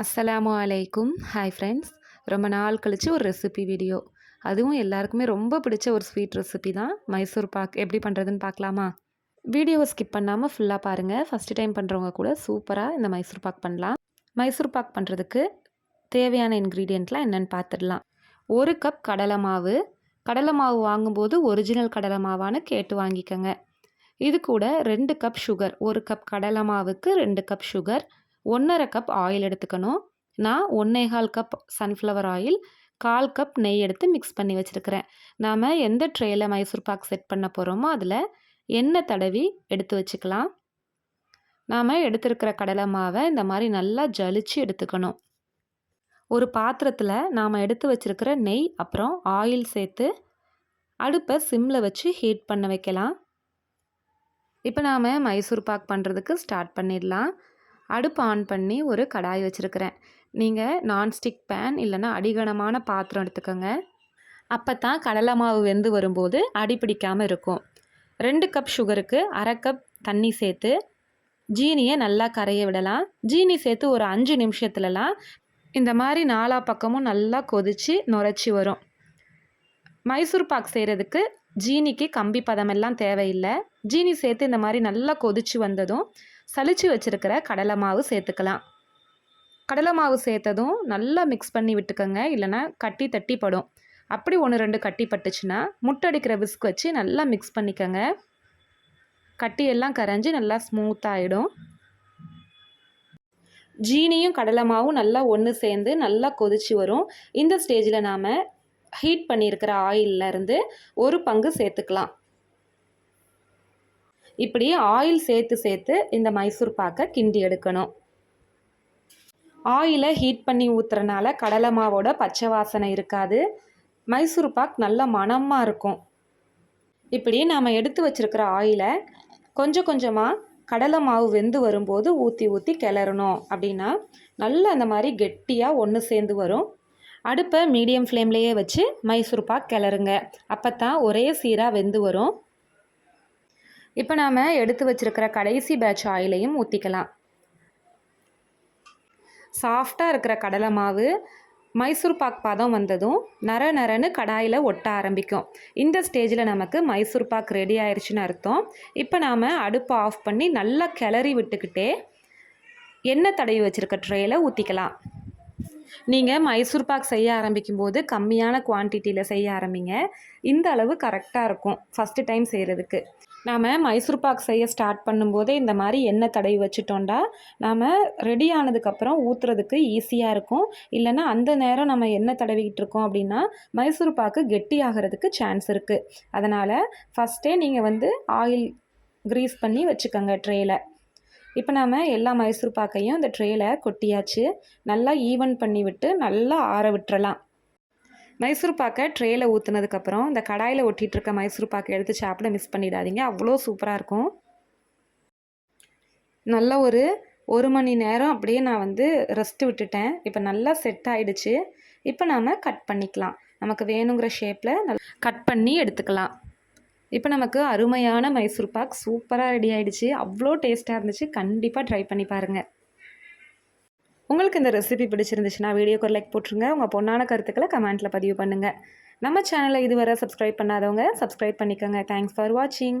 அஸ்ஸலாமு அலைக்கும். Hi friends ரொம்ப நாள் கழித்து ஒரு ரெசிபி வீடியோ அதுவும் எல்லாருக்குமே ரொம்ப பிடிச்ச ஒரு ஸ்வீட் ரெசிபி தான். மைசூர் பாக் எப்படி பண்ணுறதுன்னு பார்க்கலாமா வீடியோவை ஸ்கிப் பண்ணாமல் ஃபுல்லாக பாருங்கள் ஃபஸ்ட்டு டைம் பண்ணுறவங்க கூட சூப்பராக இந்த மைசூர் பாக் பண்ணலாம். மைசூர் பாக் பண்ணுறதுக்கு தேவையான இன்க்ரீடியண்ட்லாம் என்னென்னு பார்த்துடலாம் ஒரு கப் கடலை மாவு. கடலை மாவு வாங்கும்போது ஒரிஜினல் கடலை மாவான்னு கேட்டு வாங்கிக்கோங்க. இது கூட ரெண்டு கப் சுகர் ஒரு கப் கடலை மாவுக்கு ரெண்டு கப் சுகர் ஒன்றரை கப் ஆயில் எடுத்துக்கணும். நான் ஒன்றேகால் கப் சன்ஃப்ளவர் ஆயில் கால் கப் நெய் எடுத்து மிக்ஸ் பண்ணி வச்சுருக்கிறேன். நாம் எந்த ட்ரேயில் மைசூர் பாக் செட் பண்ண போகிறோமோ அதில் எண்ணெய் தடவி எடுத்து வச்சுக்கலாம். நாம் எடுத்துருக்கிற கடலை மாவை இந்த மாதிரி நல்லா ஜலிச்சு எடுத்துக்கணும். ஒரு பாத்திரத்தில் நாம் எடுத்து வச்சுருக்கிற நெய் அப்புறம் ஆயில் சேர்த்து அடுப்பை சிம்மில் வச்சு ஹீட் பண்ண வைக்கலாம். இப்போ நாம் மைசூர் பாக் பண்ணுறதுக்கு ஸ்டார்ட் பண்ணிடலாம். அடுப்பு ஆன் பண்ணி ஒரு கடாய் வச்சுருக்கிறேன். நீங்கள் நான்ஸ்டிக் பேன் இல்லைன்னா அடிகனமான பாத்திரம் எடுத்துக்கோங்க. அப்போ தான் கடலை மாவு வெந்து வரும்போது அடி பிடிக்காமல் இருக்கும். ரெண்டு கப் சுகருக்கு அரை கப் தண்ணி சேர்த்து ஜீனியை நல்லா கரைய விடலாம். ஜீனி சேர்த்து ஒரு அஞ்சு நிமிஷத்துலலாம் இந்த மாதிரி நாலா பக்கமும் நல்லா கொதித்து நுரைச்சி வரும். மைசூர் பாக் செய்கிறதுக்கு ஜீனிக்கு கம்பி பதமெல்லாம் தேவையில்லை. ஜீனி சேர்த்து இந்த மாதிரி நல்லா கொதிச்சு வந்ததும் சளிச்சு வச்சுருக்கிற கடலை மாவு சேர்த்துக்கலாம். கடலை மாவு சேர்த்ததும் நல்லா மிக்ஸ் பண்ணி விட்டுக்கோங்க இல்லைனா கட்டி தட்டி படும். அப்படி ஒன்று ரெண்டு கட்டி பட்டுச்சுன்னா முட்டடிக்கிற விஸ்க் வச்சு நல்லா மிக்ஸ் பண்ணிக்கோங்க. கட்டியெல்லாம் கரைஞ்சி நல்லா ஸ்மூத்தாகிடும் ஜீனியும் கடலை மாவும் நல்லா ஒன்று சேர்ந்து நல்லா கொதிச்சு வரும். இந்த ஸ்டேஜில் நாம் ஹீட் பண்ணியிருக்கிற ஆயிலிருந்து ஒரு பங்கு சேர்த்துக்கலாம். இப்படி ஆயில் சேர்த்து சேர்த்து இந்த மைசூர் பாக்கை கிண்டி எடுக்கணும். ஆயிலை ஹீட் பண்ணி ஊற்றுறனால கடலை மாவோட பச்சை வாசனை இருக்காது. மைசூர் பாக் நல்ல மணமாக இருக்கும். இப்படி நாம் எடுத்து வச்சுருக்கிற ஆயிலை கொஞ்சம் கொஞ்சமாக கடலை மாவு வெந்து வரும்போது ஊற்றி ஊற்றி கிளறணும். அப்படின்னா நல்லா அந்த மாதிரி கெட்டியாக ஒன்று சேர்ந்து வரும். அடுப்பை மீடியம் ஃப்ளேம்லேயே வச்சு மைசூர் பாக் கிளறுங்க. அப்போ தான் ஒரே சீராக வெந்து வரும். இப்போ நாம் எடுத்து வச்சுருக்கிற கடைசி பேட்ச் ஆயிலையும் ஊற்றிக்கலாம் சாஃப்டாக இருக்கிற கடலை மாவு மைசூர் பாக் பதம் வந்ததும் நர நரன்னு கடாயில் ஒட்ட ஆரம்பிக்கும். இந்த ஸ்டேஜில் நமக்கு மைசூர் பாக் ரெடி ஆயிடுச்சுன்னு அர்த்தம். இப்போ நாம் அடுப்பை ஆஃப் பண்ணி நல்லா கிளறி விட்டுக்கிட்டே எண்ணெய் தடவி வச்சுருக்க ட்ரேயில் ஊற்றிக்கலாம் நீங்கள் மைசூர் பாக் செய்ய ஆரம்பிக்கும் போது கம்மியான குவான்டிட்டியில் செய்ய ஆரம்பிங்க. இந்த அளவு கரெக்டாக இருக்கும் ஃபஸ்ட்டு டைம் செய்கிறதுக்கு நாம் மைசூர் பாக் செய்ய ஸ்டார்ட் பண்ணும்போதே இந்த மாதிரி எண்ணெய் தடவி வச்சுட்டோண்டா நாம் ரெடி ஆனதுக்கப்புறம் ஊற்றுறதுக்கு ஈஸியாக இருக்கும். இல்லைன்னா அந்த நேரம் நம்ம எண்ணெய் தடவிக்கிட்டு இருக்கோம் அப்படின்னா மைசூர் பாக்கு கெட்டி ஆகிறதுக்கு சான்ஸ் இருக்குது அதனால் ஃபஸ்ட்டே நீங்கள் வந்து ஆயில் க்ரீஸ் பண்ணி வச்சுக்கோங்க ட்ரேயில் இப்போ நாம் எல்லா மைசூர் பாக்கையும் இந்த ட்ரேயில் கொட்டியாச்சு. நல்லா ஈவன் பண்ணி விட்டு நல்லா ஆற விட்டுறலாம். மைசூர் பாக்கை ட்ரேயில் ஊற்றுனதுக்கப்புறம் இந்த கடாயில் ஒட்டிகிட்ருக்க மைசூர் பாக்கை எடுத்து சாப்பிட மிஸ் பண்ணிடாதீங்க. அவ்வளோ சூப்பராக இருக்கும். நல்ல ஒரு ஒரு மணி நேரம் அப்படியே நான் வந்து ரெஸ்ட்டு விட்டுட்டேன். இப்போ நல்லா செட் ஆகிடுச்சு இப்போ நாம் கட் பண்ணிக்கலாம். நமக்கு வேணுங்கிற ஷேப்பில் கட் பண்ணி எடுத்துக்கலாம். இப்போ நமக்கு அருமையான மைசூர் பாக் சூப்பராக ரெடி ஆகிடுச்சு அவ்வளோ டேஸ்ட்டாக இருந்துச்சு. கண்டிப்பாக ட்ரை பண்ணி பாருங்கள் உங்களுக்கு இந்த ரெசிபி பிடிச்சிருந்துச்சுன்னா வீடியோக்கு ஒரு லைக் போட்டுருங்க. உங்கள் பொண்ணான கருத்துக்களை கமெண்ட்டில் பதிவு பண்ணுங்கள் நம்ம சேனலை இதுவரை சப்ஸ்கிரைப் பண்ணாதவங்க சப்ஸ்கிரைப் பண்ணிக்கோங்க. தேங்க்ஸ் ஃபார் வாட்சிங்